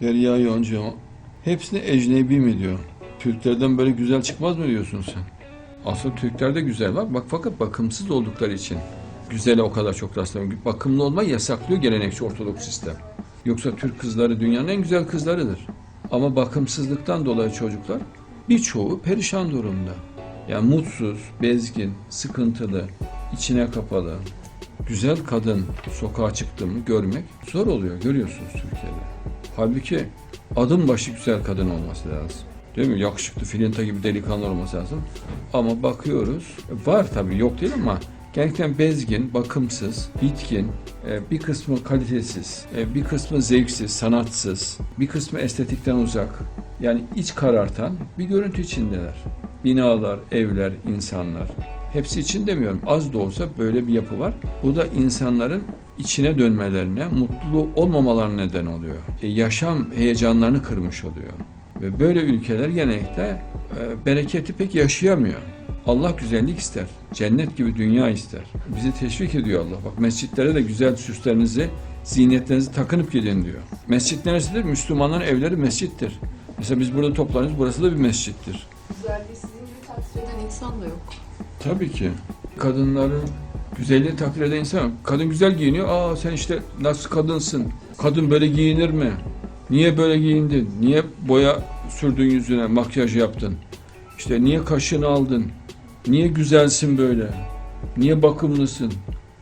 Derya Yonca hepsini ecnebi mi diyor? Türklerden böyle güzel çıkmaz mı diyorsun sen? Aslında Türklerde güzel var. Bak fakat bakımsız oldukları için güzele o kadar çok rastlamıyor. Bakımlı olmayı yasaklıyor gelenekçi Ortodoks sistem. Yoksa Türk kızları dünyanın en güzel kızlarıdır. Ama bakımsızlıktan dolayı çocuklar birçoğu perişan durumda. Yani mutsuz, bezgin, sıkıntılı, içine kapalı. Güzel kadın sokağa çıktığımı görmek zor oluyor. Görüyorsunuz Türkiye'de. Halbuki adım başı güzel kadın olması lazım. Değil mi? Yakışıklı, filinta gibi delikanlı olması lazım. Ama bakıyoruz, var tabii yok değil ama gerçekten bezgin, bakımsız, bitkin, e, bir kısmı kalitesiz, e, bir kısmı zevksiz, sanatsız, bir kısmı estetikten uzak. Yani iç karartan bir görüntü içindeler. Binalar, evler, insanlar. Hepsi için demiyorum. Az da olsa böyle bir yapı var. Bu da insanların içine dönmelerine, mutlu olmamalarına neden oluyor. E, yaşam heyecanlarını kırmış oluyor. Ve böyle ülkeler genellikle e, bereketi pek yaşayamıyor. Allah güzellik ister. Cennet gibi dünya ister. Bizi teşvik ediyor Allah. Bak mescitlere de güzel süslerinizi, ziynetlerinizi takınıp gidin diyor. Mescit neresidir? Müslümanların evleri mescittir. Mesela biz burada toplanıyoruz. Burası da bir mescittir. Güzelliği eden insan da yok. Tabii ki. Kadınların güzelliğini takdir eden insan. Kadın güzel giyiniyor. Aa sen işte nasıl kadınsın? Kadın böyle giyinir mi? Niye böyle giyindin? Niye boya sürdün yüzüne, makyaj yaptın? İşte niye kaşını aldın? Niye güzelsin böyle? Niye bakımlısın?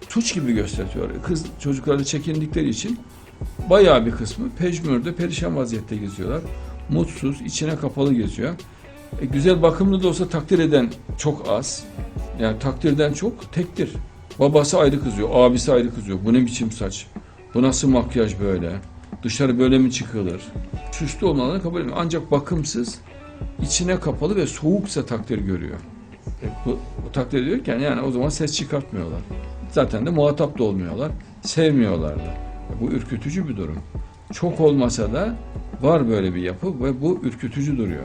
Tuç gibi gösteriyor. Kız çocukları çekindikleri için bayağı bir kısmı pejmürde, perişan vaziyette geziyorlar. Mutsuz, içine kapalı geziyor. E, güzel bakımlı da olsa takdir eden çok az. Yani takdirden çok tektir. Babası ayrı kızıyor, abisi ayrı kızıyor. Bu ne biçim saç? Bu nasıl makyaj böyle? Dışarı böyle mi çıkılır? Süslü olmalarını kabul etmiyor. Ancak bakımsız, içine kapalı ve soğuksa takdir görüyor. E, bu, bu takdir ediyorken yani o zaman ses çıkartmıyorlar. Zaten de muhatap da olmuyorlar. Sevmiyorlar da. E, bu ürkütücü bir durum. Çok olmasa da var böyle bir yapı ve bu ürkütücü duruyor.